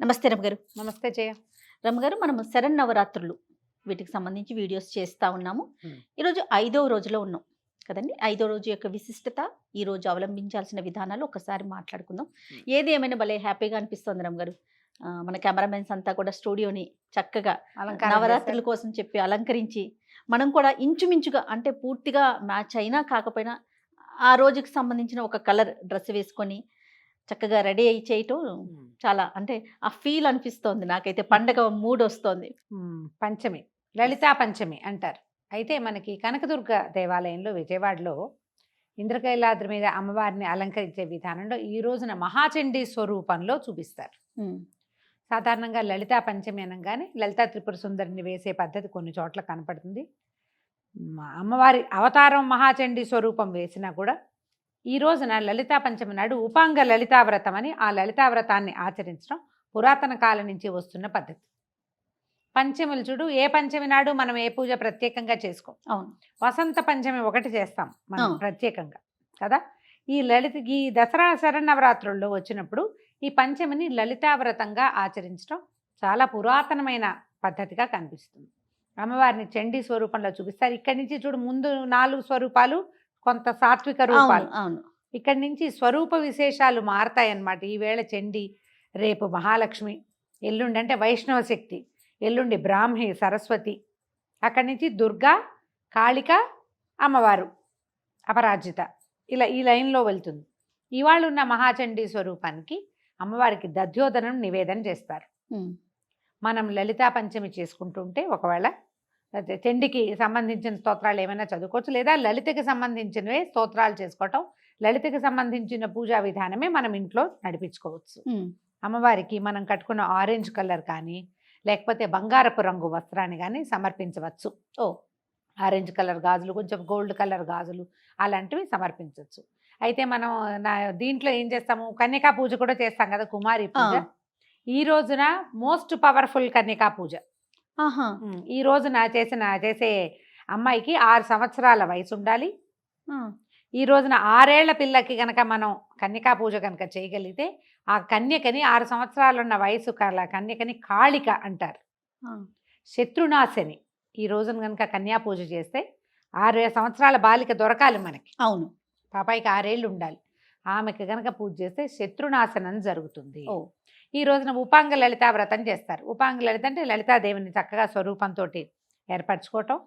నమస్తే రమగారు నమస్తే జయ రమగారు మనము శరణ్ నవరాత్రులు వీటికి సంబంధించి వీడియోస్ చేస్తా ఉన్నాము. ఈరోజు ఐదవ రోజులో ఉన్నాం కదండి ఐదో రోజు యొక్క విశిష్టత ఈ రోజు అవలంబించాల్సిన విధానాలు ఒకసారి మాట్లాడుకుందాం. ఏది ఏమైనా భలే హ్యాపీగా అనిపిస్తుంది రమగారు ఆ, మన కెమెరామెన్స్ అంతా కూడా స్టూడియోని చక్కగా అలంకారం నవరాత్రుల. కోసం చెప్పి అలంకరించి మనం కూడా ఇంచుమించుగా అంటే పూర్తిగా మ్యాచ్ అయినా కాకపోయినా ఆ రోజుకి సంబంధించిన ఒక కలర్ డ్రెస్ వేసుకొని చక్కగా రెడీ అయ్యి చేయటం. చాలా అంటే ఆ ఫీల్ అనిపిస్తోంది నాకైతే పండగ మూడ్ వస్తోంది. పంచమి. లలితా పంచమి అంటారు. అయితే మనకి కనకదుర్గ దేవాలయంలో విజయవాడలో ఇంద్రకైలాద్రి మీద అమ్మవారిని అలంకరించే విధానంలో ఈ రోజున మహాచండీ స్వరూపంలో చూపిస్తారు. సాధారణంగా లలితా పంచమి అనగానే లలితా త్రిపుర సుందరిని వేసే పద్ధతి కొన్ని చోట్ల కనపడుతుంది. అమ్మవారి అవతారం మహాచండీ స్వరూపం వేసినా కూడా ఈ రోజున లలితా పంచమి నాడు ఉపాంగ లలితా వ్రతం అని ఆ లలితా వ్రతాన్ని ఆచరించడం పురాతన కాలం నుంచి వస్తున్న పద్ధతి. పంచములు చూడు ఏ పంచమి నాడు మనం ఏ పూజ ప్రత్యేకంగా చేసుకోం? అవును. వసంత పంచమి ఒకటి చేస్తాం మనం. ప్రత్యేకంగా కదా? ఈ లలిత ఈ దసరా శరణవరాత్రుల్లో వచ్చినప్పుడు ఈ పంచమిని లలితావ్రతంగా ఆచరించడం చాలా పురాతనమైన పద్ధతిగా కనిపిస్తుంది. అమ్మవారిని చండీ స్వరూపంలో చూపిస్తారు. ఇక్కడి నుంచి చూడు ముందు నాలుగు స్వరూపాలు కొంత సాత్విక రూపాలు. అవును ఇక్కడి నుంచి స్వరూప విశేషాలు మారతాయన్నమాట. ఈవేళ చండి రేపు మహాలక్ష్మి ఎల్లుండి అంటే వైష్ణవ శక్తి ఎల్లుండి బ్రాహ్మి సరస్వతి అక్కడి నుంచి దుర్గా కాళిక అమ్మవారు అపరాజిత. ఇలా ఈ లైన్లో వెళ్తుంది. ఇవాళ ఉన్న మహాచండీ స్వరూపానికి అమ్మవారికి దధ్యోదనం నివేదన చేస్తారు. మనం లలితా పంచమి చేసుకుంటుంటే ఒకవేళ చండికి సంబంధించిన స్తోత్రాలు ఏమైనా చదువుకోవచ్చు. లేదా లలితకి సంబంధించినవే స్తోత్రాలు చేసుకోవటం. లలితకి సంబంధించిన పూజా విధానమే మనం ఇంట్లో నడిపించుకోవచ్చు. అమ్మవారికి మనం కట్టుకున్న ఆరెంజ్ కలర్ కానీ లేకపోతే బంగారపు రంగు వస్త్రాన్ని కానీ సమర్పించవచ్చు. ఓ. ఆరెంజ్ కలర్ గాజులు కొంచెం గోల్డ్ కలర్ గాజులు అలాంటివి సమర్పించవచ్చు. అయితే మనం నా దీంట్లో ఏం చేస్తాము? కన్యకా పూజ కూడా చేస్తాం కదా కుమారి పూజ. ఈ రోజున మోస్ట్ పవర్ఫుల్ కన్యకా పూజ. ఈ రోజున చేసిన చేసే అమ్మాయికి ఆరు సంవత్సరాల వయసు ఉండాలి ఈ రోజున ఆరేళ్ళ పిల్లకి కనుక మనం కన్యకా పూజ కనుక చేయగలిగితే ఆ కన్యకని ఆరు సంవత్సరాలున్న వయసు కల కన్యకని కాళిక అంటారు. శత్రునాశని. ఈ రోజున కనుక కన్యా పూజ చేస్తే ఆరు సంవత్సరాల బాలిక దొరకాలి మనకి. అవును. పాపాయికి ఆరేళ్ళు ఉండాలి ఆమెకి కనుక పూజ చేస్తే శత్రునాశనం జరుగుతుంది. ఈ రోజున ఉపాంగ లలితా వ్రతం చేస్తారు. ఉపాంగ లలిత అంటే లలితాదేవిని చక్కగా స్వరూపంతో ఏర్పరచుకోవటం.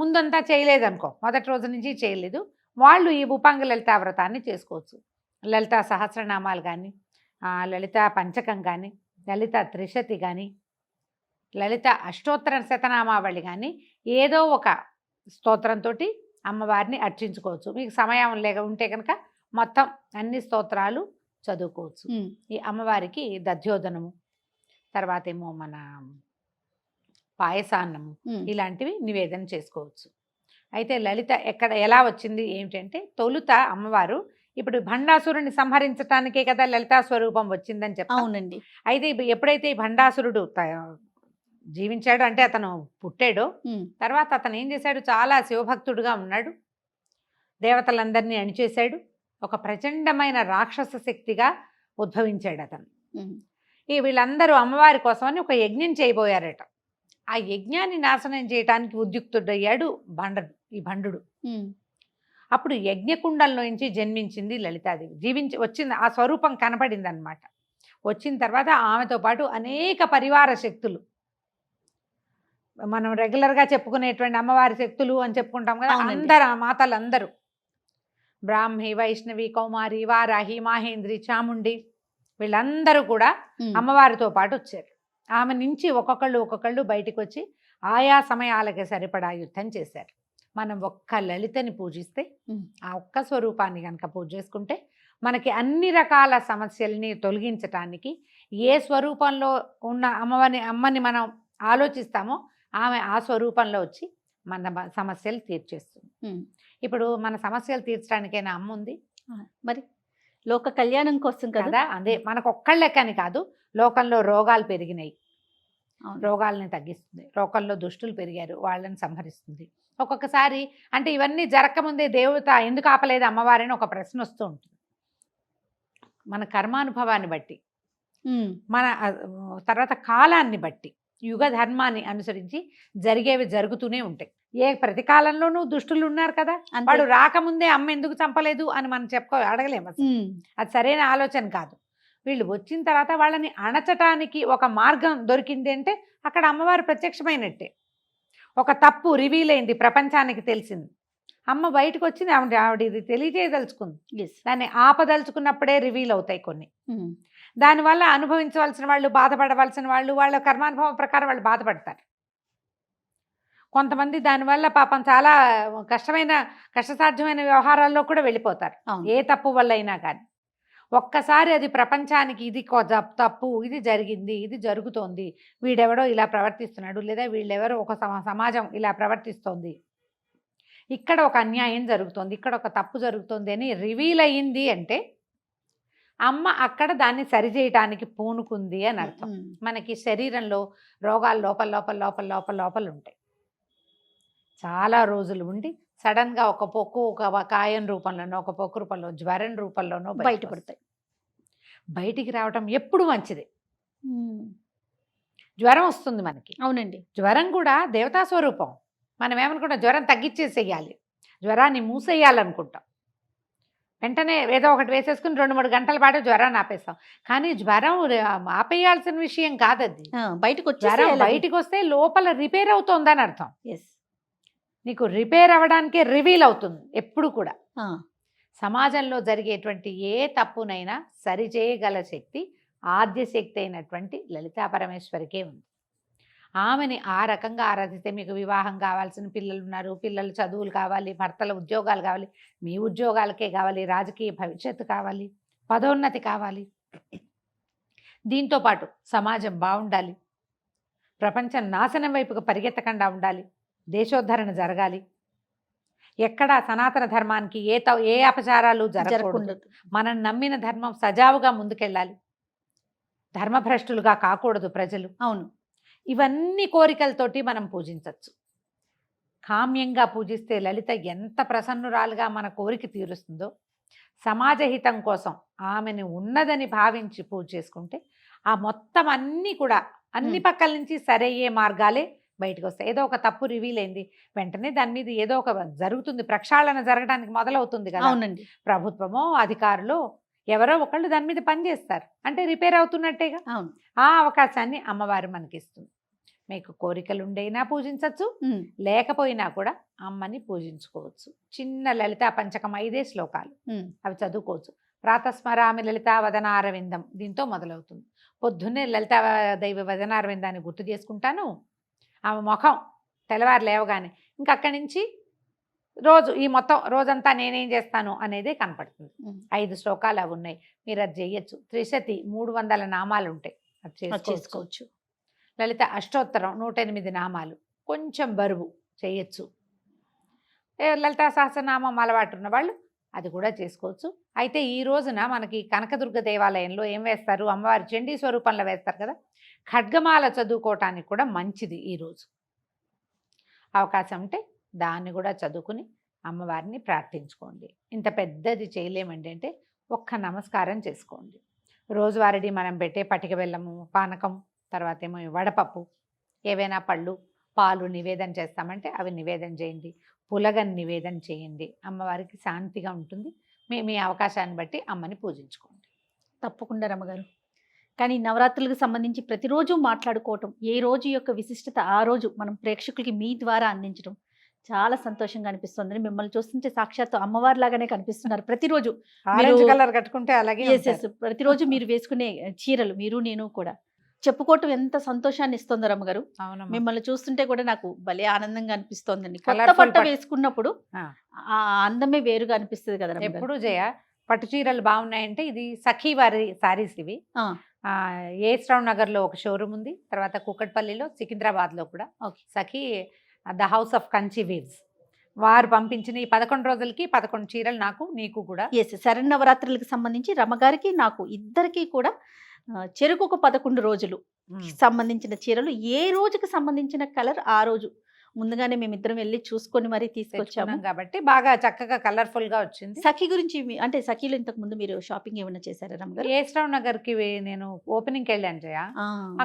ముందంతా చేయలేదు అనుకో మొదటి రోజు నుంచి చేయలేదు. వాళ్ళు ఈ ఉపాంగ లలితా వ్రతాన్ని చేసుకోవచ్చు. లలితా సహస్రనామాలు కానీ లలిత పంచకం కానీ లలిత త్రిశతి కానీ లలిత అష్టోత్తర శతనామావళి కానీ ఏదో ఒక స్తోత్రంతో అమ్మవారిని అర్చించుకోవచ్చు. మీకు సమయం లేక ఉంటే కనుక మొత్తం అన్ని స్తోత్రాలు చదువుకోవచ్చు. ఈ అమ్మవారికి దధ్యోదనము తర్వాత ఏమో మన పాయసాన్నము ఇలాంటివి నివేదన చేసుకోవచ్చు. అయితే లలిత ఎక్కడ ఎలా వచ్చింది ఏమిటంటే తొలుత అమ్మవారు ఇప్పుడు భండాసురుని సంహరించటానికే కదా లలితా స్వరూపం వచ్చిందని చెప్తాం అవునండి. అయితే ఎప్పుడైతే ఈ భండాసురుడు జీవించాడు అంటే అతను పుట్టాడో తర్వాత అతను ఏం చేశాడు చాలా శివభక్తుడుగా ఉన్నాడు. దేవతలందరినీ అణిచేశాడు. ఒక ప్రచండమైన రాక్షస శక్తిగా ఉద్భవించాడు అతను ఈ వీళ్ళందరూ అమ్మవారి కోసమని ఒక యజ్ఞం చేయబోయారట. ఆ యజ్ఞాన్ని నాశనం చేయటానికి ఉద్యుక్తుడయ్యాడు బండడు ఈ భండు ఉమ్, అప్పుడు యజ్ఞకుండంలో నుంచి జన్మించింది లలితాదేవి. జీవించి వచ్చింది ఆ స్వరూపం కనపడింది అనమాట వచ్చిన తర్వాత ఆమెతో పాటు అనేక పరివార శక్తులు. మనం రెగ్యులర్గా చెప్పుకునేటువంటి అమ్మవారి శక్తులు అని చెప్పుకుంటాం కదా. అందరు ఆ మాతలు అందరూ బ్రాహ్మి వైష్ణవి కౌమారి వారాహి మాహేంద్రి చాముండి వీళ్ళందరూ కూడా అమ్మవారితో పాటు వచ్చారు. ఆమె నుంచి ఒక్కొక్కళ్ళు ఒక్కొక్కళ్ళు బయటికి వచ్చి ఆయా సమయాలకి సరిపడా యుద్ధం చేశారు. మనం ఒక్క లలితని పూజిస్తే ఆ ఒక్క స్వరూపాన్ని కనుక పూజ చేసుకుంటే మనకి అన్ని రకాల సమస్యల్ని తొలగించటానికి ఏ స్వరూపంలో ఉన్న అమ్మవారిని అమ్మని మనం ఆలోచిస్తామో ఆమె ఆ స్వరూపంలో వచ్చి మన సమస్యలు తీర్చేస్తుంది. ఇప్పుడు మన సమస్యలు తీర్చడానికైనా అమ్మ ఉంది. మరి? లోక కళ్యాణం కోసం కదా? అదే మనకు ఒక్కళ్ళెక్కని కాదు లోకంలో రోగాలు పెరిగినాయి. రోగాలని తగ్గిస్తుంది. లోకంలో దుష్టులు పెరిగారు వాళ్ళని సంహరిస్తుంది. ఒక్కొక్కసారి అంటే ఇవన్నీ జరగకముందే దేవత ఎందుకు ఆపలేదు అమ్మవారిని ఒక ప్రశ్న వస్తూ ఉంటుంది. మన కర్మానుభవాన్ని బట్టి మన తర్వాత కాలాన్ని బట్టి యుగ ధర్మాన్ని అనుసరించి జరిగేవి జరుగుతూనే ఉంటాయి. ఏ ప్రతి కాలంలోనూ దుష్టులు ఉన్నారు కదా. వాడు రాకముందే అమ్మ ఎందుకు చంపలేదు అని మనం చెప్పుకో అడగలేము అది సరైన ఆలోచన కాదు. వీళ్ళు వచ్చిన తర్వాత వాళ్ళని అణచటానికి ఒక మార్గం దొరికింది అంటే అక్కడ అమ్మవారు ప్రత్యక్షమైనట్టే. ఒక తప్పు రివీల్ అయింది ప్రపంచానికి తెలిసింది. అమ్మ బయటకు వచ్చింది ఆవిడ ఆవిడ ఇది తెలియజేయదలుచుకుంది. దాన్ని ఆపదలుచుకున్నప్పుడే రివీల్ అవుతాయి కొన్ని. దానివల్ల అనుభవించవలసిన వాళ్ళు బాధపడవలసిన వాళ్ళు వాళ్ళ కర్మానుభవం ప్రకారం వాళ్ళు బాధపడతారు. కొంతమంది దానివల్ల పాపం చాలా కష్టమైన కష్టసాధ్యమైన వ్యవహారాల్లో కూడా వెళ్ళిపోతారు. ఏ తప్పు వల్ల అయినా కానీ. ఒక్కసారి అది ప్రపంచానికి ఇది తప్పు ఇది జరిగింది ఇది జరుగుతోంది వీడెవడో ఇలా ప్రవర్తిస్తున్నాడు లేదా వీళ్ళెవరో ఒక సమ- సమాజం ఇలా ప్రవర్తిస్తోంది. ఇక్కడ ఒక అన్యాయం జరుగుతోంది ఇక్కడ ఒక తప్పు జరుగుతోంది అని రివీల్ అయ్యింది అంటే అమ్మ అక్కడ దాన్ని సరిచేయటానికి పూనుకుంది అని అర్థం. మనకి శరీరంలో రోగాలు లోపల లోపల లోపల లోపల లోపల ఉంటాయి. చాలా రోజులు ఉండి సడన్గా ఒక పొక్కు ఒక కాయం రూపంలోనో ఒక పొక్కు రూపంలో జ్వరం రూపంలోనో. బయటపడతాయి బయటికి రావటం ఎప్పుడు మంచిది? జ్వరం వస్తుంది మనకి. అవునండి. జ్వరం కూడా దేవతా స్వరూపం. మనం ఏమనుకుంటాం? జ్వరం తగ్గించేసేయాలి జ్వరాన్ని మూసేయాలనుకుంటాం. వెంటనే ఏదో ఒకటి వేసేసుకుని రెండు మూడు గంటల పాటు జ్వరాన్ని ఆపేస్తాం. కానీ జ్వరం ఆపేయాల్సిన విషయం కాదది. బయటకు జ్వరం బయటికి వస్తే లోపల రిపేర్ అవుతోందని అర్థం. ఎస్. నీకు రిపేర్ అవ్వడానికే రివీల్ అవుతుంది ఎప్పుడు కూడా. సమాజంలో జరిగేటువంటి ఏ తప్పునైనా సరిచేయగల శక్తి ఆద్య శక్తి అయినటువంటి లలితా పరమేశ్వరికే ఉంది. ఆమెని ఆ రకంగా ఆరాధిస్తే మీకు వివాహం కావాల్సిన పిల్లలు ఉన్నారు పిల్లలు చదువులు కావాలి భర్తల ఉద్యోగాలు కావాలి మీ ఉద్యోగాలకే కావాలి రాజకీయ భవిష్యత్తు కావాలి పదోన్నతి కావాలి. దీంతో పాటు సమాజం బాగుండాలి ప్రపంచం నాశనం వైపుకు పరిగెత్తకుండా ఉండాలి దేశోద్ధరణ జరగాలి. ఎక్కడా సనాతన ధర్మానికి ఏ త ఏ అపచారాలు జరగకూడదు. జరగకుండా మనం నమ్మిన ధర్మం సజావుగా ముందుకెళ్ళాలి. ధర్మభ్రష్టులుగా కాకూడదు ప్రజలు. అవును. ఇవన్నీ కోరికలతోటి మనం పూజించవచ్చు కామ్యంగా పూజిస్తే లలిత ఎంత ప్రసన్నురాలుగా మన కోరిక తీరుస్తుందో సమాజహితం కోసం ఆమెను ఉన్నదని భావించి పూజ చేసుకుంటే ఆ మొత్తం అన్నీ కూడా అన్ని. పక్కల నుంచి సరయ్యే మార్గాలే బయటకు వస్తాయి ఏదో ఒక తప్పు రివీల్ అయింది. వెంటనే దాని మీద ఏదో ఒక జరుగుతుంది. ప్రక్షాళన జరగడానికి మొదలవుతుంది కదా! అవునండి. ప్రభుత్వమో అధికారులు ఎవరో ఒకళ్ళు దాని మీద పనిచేస్తారు అంటే రిపేర్ అవుతున్నట్టేగా. అవును. ఆ అవకాశాన్ని అమ్మవారు మనకిస్తుంది. మీకు కోరికలు ఉండైనా పూజించవచ్చు లేకపోయినా కూడా అమ్మని పూజించుకోవచ్చు. చిన్న లలితా పంచకం ఐదే శ్లోకాలు. అవి చదువుకోవచ్చు. ప్రాతస్మరామి లలితా వదనారవిందం దీంతో మొదలవుతుంది. పొద్దున్నే లలితా దైవ వదనారవిందాన్ని గుర్తు చేసుకుంటాను. ఆమె ముఖం తెల్లవారు లేవగానే. ఇంకా అక్కడి నుంచి రోజు ఈ మొత్తం రోజంతా నేనేం చేస్తాను అనేదే కనపడుతుంది. ఐదు శ్లోకాలు అవి ఉన్నాయి. మీరు అది చేయొచ్చు. త్రిశతి మూడు వందల నామాలు ఉంటాయి. అది చేసుకోవచ్చు. లలిత అష్టోత్తరం నూట ఎనిమిది నామాలు. కొంచెం బరువు చేయొచ్చు. లలితా సహస్రనామం అలవాటు ఉన్న వాళ్ళు అది కూడా చేసుకోవచ్చు. అయితే ఈ రోజున మనకి కనకదుర్గ దేవాలయంలో ఏం వేస్తారు? అమ్మవారి చండీ స్వరూపంలో వేస్తారు కదా? ఖడ్గమాల చదువుకోవటానికి కూడా మంచిది ఈరోజు అవకాశం ఉంటే దాన్ని కూడా చదువుకుని అమ్మవారిని ప్రార్థించుకోండి. ఇంత పెద్దది చేయలేమండి అంటే ఒక్క నమస్కారం చేసుకోండి. రోజువారీ మనం పెట్టే పటిక బెల్లము పానకం తర్వాత ఏమో వడపప్పు ఏవైనా పళ్ళు పాలు నివేదన చేస్తామంటే అవి నివేదన చేయండి. పులగన్ నివేదన చేయండి. అమ్మవారికి శాంతిగా ఉంటుంది. మీ మీ అవకాశాన్ని బట్టి అమ్మని పూజించుకోండి. తప్పకుండా రమ్మగారు. కానీ నవరాత్రులకు సంబంధించి ప్రతిరోజు మాట్లాడుకోవటం ఏ రోజు యొక్క విశిష్టత ఆ రోజు మనం ప్రేక్షకులకి మీ ద్వారా అందించడం చాలా సంతోషంగా అనిపిస్తుంది మిమ్మల్ని చూస్తుంటే సాక్షాత్తు అమ్మవారి లాగానే కనిపిస్తున్నారు ప్రతిరోజు కలర్ కట్టుకుంటే అలాగే. ప్రతిరోజు మీరు వేసుకునే చీరలు మీరు నేను కూడా చెప్పుకోవటం ఎంత సంతోషాన్ని ఇస్తుందో రమ్మగారు. మిమ్మల్ని చూస్తుంటే కూడా నాకు భలే ఆనందంగా అనిపిస్తోందండి కొత్త Colourful బట్ట పట్టు. వేసుకున్నప్పుడు ఆ. అందమే వేరుగా అనిపిస్తుంది కదా. ఎప్పుడు జయ పట్టు చీరలు బాగున్నాయంటే ఇది సఖీ వారి సారీస్ ఇవి ఆ. ఆ, ఏస్ట్రౌన్ నగర్లో ఒక షోరూమ్ ఉంది. తర్వాత కుకట్పల్లిలో సికింద్రాబాద్లో కూడా. Sakhi the house of Kanchi weaves. వారు పంపించిన ఈ పదకొండు రోజులకి పదకొండు చీరలు నాకు నీకు కూడా. ఎస్ శరణవరాత్రులకు సంబంధించి రమ్మగారికి నాకు ఇద్దరికి కూడా చెరుకు ఒక పదకొండు రోజులు సంబంధించిన చీరలు. ఏ రోజుకి సంబంధించిన కలర్ ఆ రోజు ముందుగానే మేమిద్దరం వెళ్ళి చూసుకొని మరీ తీసుకొచ్చాము. కాబట్టి బాగా చక్కగా కలర్ఫుల్గా వచ్చింది. సఖీ గురించి అంటే సఖీలో ఇంతకు ముందు మీరు షాపింగ్ ఏమైనా చేశారా రమ్మగారు? ఏస్రావ్ నగర్కి నేను ఓపెనింగ్ వెళ్ళాను జయ.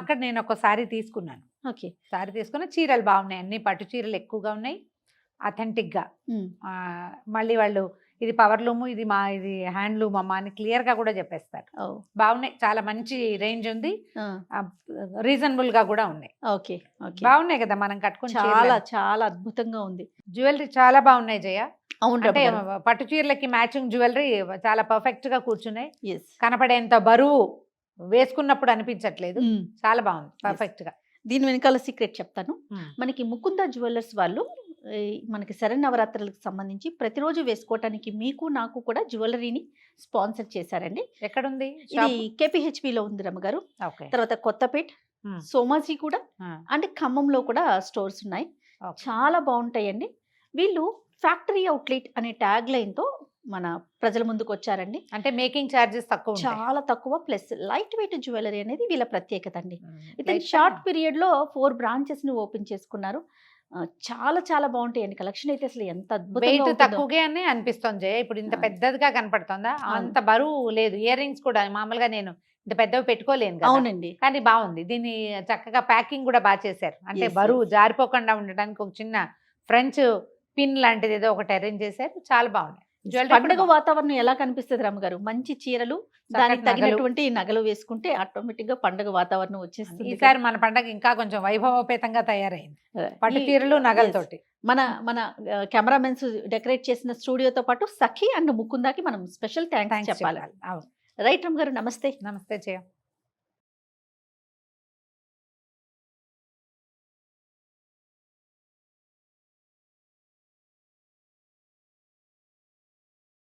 అక్కడ నేను ఒక సారీ తీసుకున్నాను. ఓకే. సారీ తీసుకున్న చీరలు బాగున్నాయి అన్ని పట్టు చీరలు ఎక్కువగా ఉన్నాయి అథెంటిక్గా. మళ్ళీ వాళ్ళు ఇది పవర్ లూము ఇది మా ఇది హ్యాండ్లూమ్ అమ్మా అని క్లియర్గా కూడా చెప్పేస్తారు. బాగున్నాయి. చాలా మంచి రేంజ్ ఉంది. రీజనబుల్గా కూడా ఉన్నాయి. ఓకే. బాగున్నాయి కదా మనం కట్టుకుని చాలా చాలా అద్భుతంగా ఉంది. జ్యువెలరీ చాలా బాగున్నాయి జయ. అంటే పట్టు చీరలకి మ్యాచింగ్ జ్యువెలరీ చాలా పర్ఫెక్ట్గా కూర్చున్నాయి కనపడేంత బరువు వేసుకున్నప్పుడు అనిపించట్లేదు. చాలా బాగుంది. పర్ఫెక్ట్గా దీని వెనకాల సీక్రెట్ చెప్తాను. మ్మ్. మనకి ముకుంద జ్యువెలర్స్ వాళ్ళు మనకి శరన్నవరాత్రులకు సంబంధించి ప్రతిరోజు వేసుకోవటానికి మీకు నాకు కూడా జ్యువెలరీని స్పాన్సర్ చేశారండి. ఎక్కడుంది? ఇది KPHP లో ఉంది రమ్మగారు తర్వాత కొత్తపేట్. సోమాజీ కూడా అంటే ఖమ్మంలో కూడా స్టోర్స్ ఉన్నాయి. చాలా బాగుంటాయండి. వీళ్ళు ఫ్యాక్టరీ అవుట్లెట్ అనే ట్యాగ్ లైన్తో మన ప్రజల ముందుకు వచ్చారండి. అంటే మేకింగ్ చార్జెస్ తక్కువ. చాలా తక్కువ ప్లస్ లైట్ వెయిట్ జ్యువెలరీ అనేది వీళ్ళ ప్రత్యేకత అండి. ఇతను షార్ట్గా. పీరియడ్లో ఫోర్ బ్రాంచెస్ని ఓపెన్ చేసుకున్నారు. చాలా చాలా బాగుంటాయండి. కలెక్షన్ అయితే అసలు ఎంత ఉంటుందో. తక్కువగానే అనిపిస్తుంది జయ. ఇప్పుడు ఇంత. పెద్దదిగా కనపడుతుందా. అంత బరువు లేదు. ఇయర్ రింగ్స్ కూడా మామూలుగా నేను ఇంత పెద్దవి పెట్టుకోలేను అవునండి. కానీ బాగుంది. దీన్ని చక్కగా ప్యాకింగ్ కూడా బాగా చేశారు. అంటే బరువు జారిపోకుండా ఉండడానికి ఒక చిన్న ఫ్రెంచ్ పిన్ లాంటిది ఏదో ఒకటి అరేంజ్ చేశారు. చాలా బాగున్నాయి. పండుగ వాతావరణం ఎలా కనిపిస్తుంది రమ్మగారు? మంచి చీరలు దానికి. తగినటువంటి నగలు వేసుకుంటే ఆటోమేటిక్గా పండుగ వాతావరణం వచ్చేస్తుంది. ఈసారి మన పండగ ఇంకా కొంచెం వైభవోపేతంగా తయారైంది. పట్టు ఈ- చీరలు. నగలతోటి మన మన కెమెరామెన్స్ డెకరేట్ చేసిన స్టూడియోతో పాటు సఖి అండ్ ముకుందాకి మనం స్పెషల్ థ్యాంక్స్ చెప్పాలి. రైట్ రమ్ గారు నమస్తే. నమస్తే జయ.